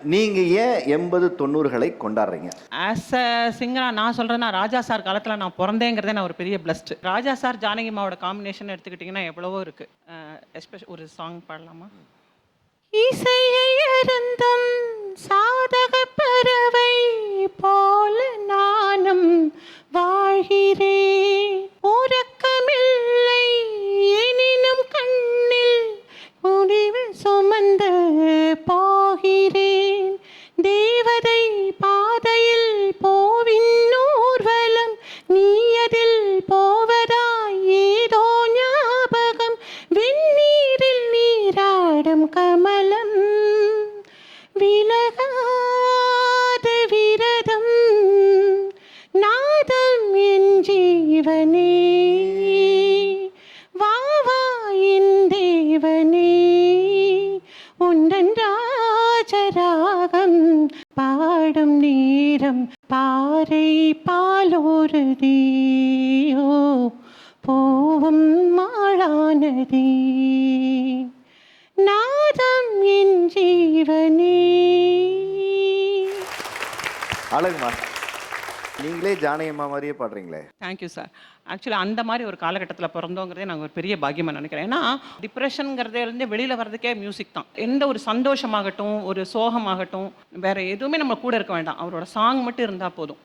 நீங்க ஏன் எண்பது தொண்ணூறுகளை கொண்டாடுறீங்க? ஆஸ் அ சிங்கராக நான் சொல்கிறேன்னா ராஜா சார் காலத்தில் நான் பிறந்தேங்கிறதே நான் ஒரு பெரிய பிளஸ்ட் ராஜா சார் ஜானகி அம்மாவோட காம்பினேஷன் எடுத்துக்கிட்டிங்கன்னா எவ்வளவோ இருக்குது எஸ்பெஷல் ஒரு சாங் பாடலாமா? இசையை அருந்தும் சாதக பறவை போல நானும் வாழ்கிறேன் உறக்கமில்லை எனினும் கண்ணில் முடிவு சுமந்து போகிறேன் தேவதை பாதையில் போவின் ஊர்வலம் நீ அதில் போவதாய் ஏதோ ஞாபகம் வெந்நீரில் நீராடும் கமலம் விலகாத விரதம் நாதம் என் ஜீவனே வா வா என் தேவனே உந்தன் ராஜராகம் பாடும் நேரம் பாறை பாலோருதியோ போவும் மாளானதே. நாதம் என் ஜீவனே. அழகுமா? நீங்களே ஜானகியம்மா மாதிரியே பாடுறீங்களே? தேங்க்யூ சார் ஆக்சுவலாக அந்த மாதிரி ஒரு காலகட்டத்தில் பிறந்தோங்கிறதே நாங்கள் ஒரு பெரிய பாக்கியமாக நினைக்கிறேன். ஏன்னா டிப்ரெஷனுங்கிறதுலேருந்து வெளியில் வர்றதுக்கே மியூசிக் தான். எந்த ஒரு சந்தோஷமாகட்டும் ஒரு சோகமாகட்டும் வேறு எதுவுமே நம்ம கூட இருக்க வேண்டாம். அவரோட சாங் மட்டும் இருந்தால் போதும்.